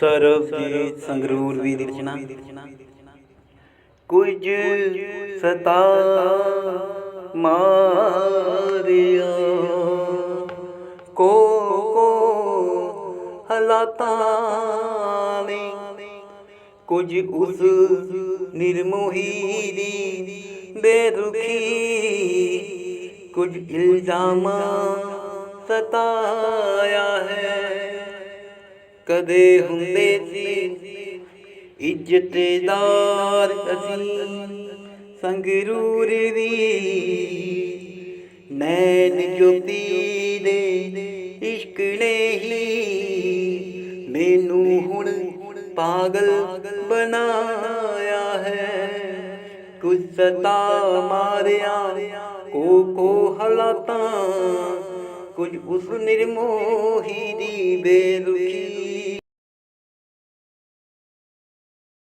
ਸਰਬਜੀਤ ਸੰਗਰੂਰ ਵੀ ਦੀ ਰਚਨਾ ਕੁਝ ਸਤਾ ਮਾਰਿਆ। ਕੋ ਕੋ ਹਲਾਤਾਂ ਨੇ ਕੁਝ ਉਸ ਨਿਰਮੋਹੀ ਦੀ ਬੇਰੁਖੀ, ਕੁਝ ਇਲਜ਼ਾਮਾਂ ਸਤਾਇਆ। ਕਦੇ ਹੁੰਦੇ ਸੀ। ਇੱਜ਼ਤਦਾਰ ਅਸੀਂ ਸੰਗਰੂਰ ਦੀ ਨੈਣ ਜੋਤੀ ਦੇ ਇਸ਼ਕ ਨੇ ਹੀ ਮੈਨੂੰ ਹੁਣ ਪਾਗਲ ਬਣਾਇਆ ਹੈ। ਕੁਝ ਸਤਾ ਮਾਰਿਆ, ਕੋ ਕੋ ਹਾਲਾਤਾਂ, ਕੁਝ ਉਸ ਨਿਰਮੋਹੀ ਦੀ ਬੇਰੁਖੀ